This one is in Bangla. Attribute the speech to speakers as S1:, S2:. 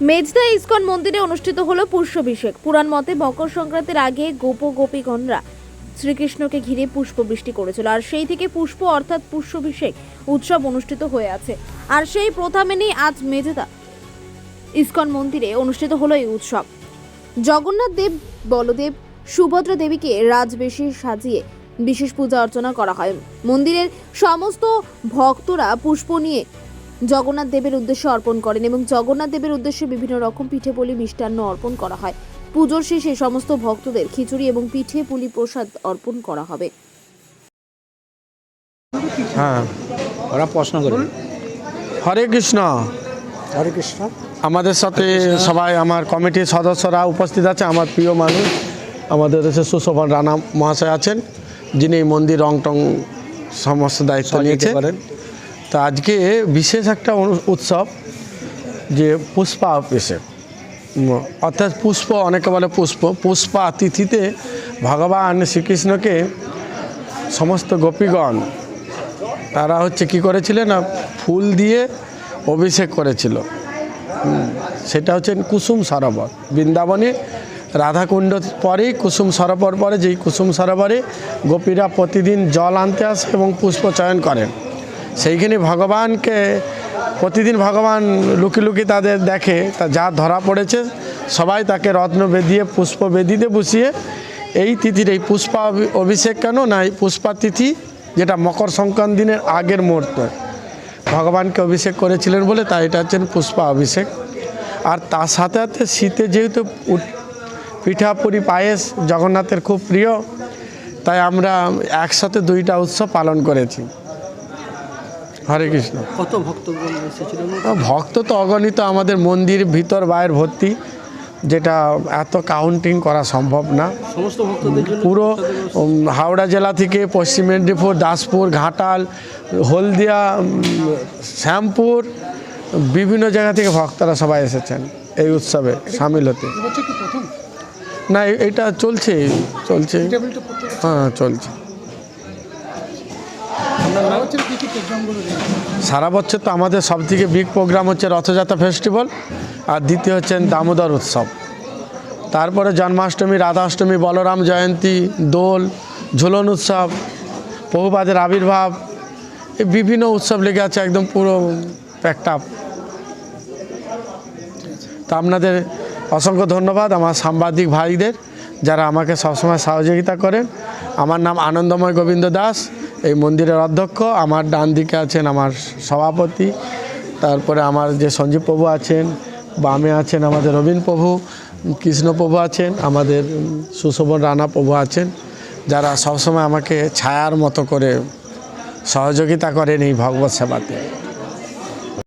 S1: মেজদা ইস্কন মন্দিরে অনুষ্ঠিত হলো পুষ্পাভিষেক। পুরাণ মতে মকর সংক্রান্তির আগে গোপ গোপীগণরা শ্রীকৃষ্ণকে ঘিরে পুষ্পবৃষ্টি করেছিল। আর সেই থেকে পুষ্প অর্থাৎ পুষ্পাভিষেক উৎসব অনুষ্ঠিত হয়ে আছে। আর সেই প্রথা মেনেই আজ মেজদা ইস্কন মন্দিরে অনুষ্ঠিত হলো এই উৎসব। জগন্নাথ দেব, বলদেব, সুভদ্রা দেবীকে রাজবেশে সাজিয়ে বিশেষ পূজা অর্চনা করা হয়। মন্দিরের সমস্ত ভক্তরা পুষ্প নিয়ে জগন্নাথ দেবের উদ্দেশ্যে অর্পণ করেন এবং জগন্নাথ দেবের উদ্দেশ্যে বিভিন্ন রকম পিঠে পুলি মিষ্টান্ন অর্পণ করা হয়। পুজোর শেষে সমস্ত ভক্তদের খিচুড়ি এবং পিঠে পুলি প্রসাদ অর্পণ করা হবে।
S2: হ্যাঁ।
S3: ওরা প্রশ্ন করে।
S2: হরে কৃষ্ণ।
S3: হরে কৃষ্ণ।
S2: আমাদের সাথে সবাই আমার কমিটির সদস্যরা উপস্থিত আছে আমার প্রিয় মানুষ আমাদের দেশে সুশোভন রানা মহাশয় আছেন যিনি এই মন্দির রং টং সমস্ত দায়িত্ব নিয়েছে
S3: করেন
S2: তা আজকে বিশেষ একটা উৎসব যে পুষ্পা অভিষেক অর্থাৎ পুষ্প, অনেকে বলে পুষ্প। পুষ্পা তিথিতে ভগবান শ্রীকৃষ্ণকে সমস্ত গোপীগণ, তারা হচ্ছে কি করেছিলেন না, ফুল দিয়ে অভিষেক করেছিল। সেটা হচ্ছে কুসুম সরোবর। বৃন্দাবনে রাধাকুণ্ড পরেই কুসুম সরোবর পরে, যেই কুসুম সরোবরে গোপীরা প্রতিদিন জল আনতে আসে এবং পুষ্প চয়ন করেন। সেইখানে ভগবানকে, প্রতিদিন ভগবান লুকি লুকি তাদের দেখে, তা যা ধরা পড়েছে, সবাই তাকে রত্ন বেদিয়ে পুষ্প বেদিতে বসিয়ে, এই তিথির এই পুষ্পা অভিষেক কেন? না, এই পুষ্পা তিথি যেটা মকর সংক্রান্তি দিনের আগের মুহূর্ত। ভগবানকে অভিষেক করেছিলেন বলে, তাই এটা হচ্ছেন পুষ্পা অভিষেক। আর তার সাথে সাথে শীতে যেহেতু পিঠাপুরি পায়েস জগন্নাথের খুব প্রিয়, তাই আমরা একসাথে দুইটা উৎসব পালন করেছি। হরে কৃষ্ণ।
S3: কত এসেছিল?
S2: ভক্ত তো অগণিত আমাদের মন্দির ভিতর বাইরে ভর্তি যেটা এত কাউন্টিং করা সম্ভব না। পুরো হাওড়া জেলা থেকে পশ্চিম মেদিনীপুর দাসপুর ঘাটাল হলদিয়া শ্যামপুর বিভিন্ন জায়গা থেকে ভক্তরা সবাই এসেছেন এই উৎসবে সামিল হতে। না এটা চলছে চলছে। হ্যাঁ চলছে। সারা বছর তো আমাদের সব থেকে বিগ প্রোগ্রাম হচ্ছে রথযাত্রা ফেস্টিভ্যাল আর দ্বিতীয় হচ্ছেন দামোদর উৎসব। তারপরে জন্মাষ্টমী, রাধাষ্টমী, বলরাম জয়ন্তী, দোল, ঝুলন উৎসব বহুবাদের আবির্ভাব, এই বিভিন্ন উৎসব লেগে আছে একদম পুরো প্যাকটাপ তো আপনাদের অসংখ্য ধন্যবাদ আমার সাংবাদিক ভাইদের যারা আমাকে সবসময় সহযোগিতা করেন। আমার নাম আনন্দময় গোবিন্দ দাস। এই মন্দিরের অধ্যক্ষ, আমার ডান দিকে আছেন আমার সভাপতি, তারপরে আমার যে সঞ্জীব প্রভু আছেন, বামে আছেন আমাদের রবীন প্রভু, কৃষ্ণ প্রভু আছেন, আমাদের সুশোভন রানা প্রভু আছেন, যারা সবসময় আমাকে ছায়ার মতো করে সহযোগিতা করেন এই ভগবত সেবাতে।